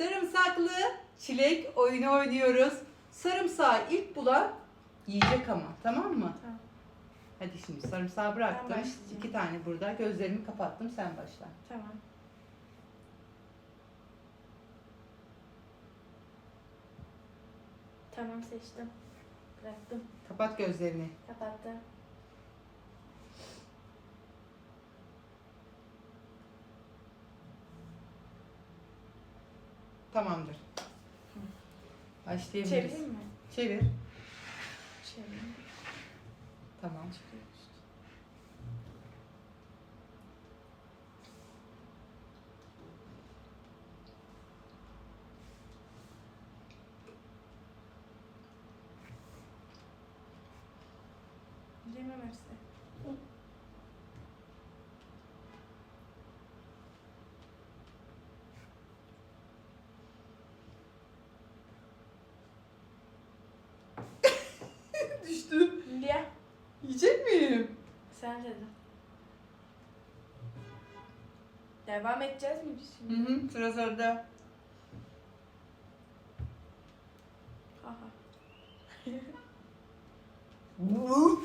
Sarımsaklı çilek oyunu oynuyoruz. Sarımsağı ilk bulan yiyecek ama tamam mı? Tamam. Hadi şimdi sarımsağı bıraktım. İki tane burada. Gözlerimi kapattım. Sen başla. Tamam. Tamam seçtim. Bıraktım. Kapat gözlerini. Kapattım. Tamamdır. Başlayabiliriz. Çevireyim mi? Çevir. Çevireyim. Tamam. Değil mi Düştü. Niye? Yiyecek miyim? Sen dedin. Devam edeceğiz mi biz Hı şimdi? hı. Sıra sende. Aha. Bu.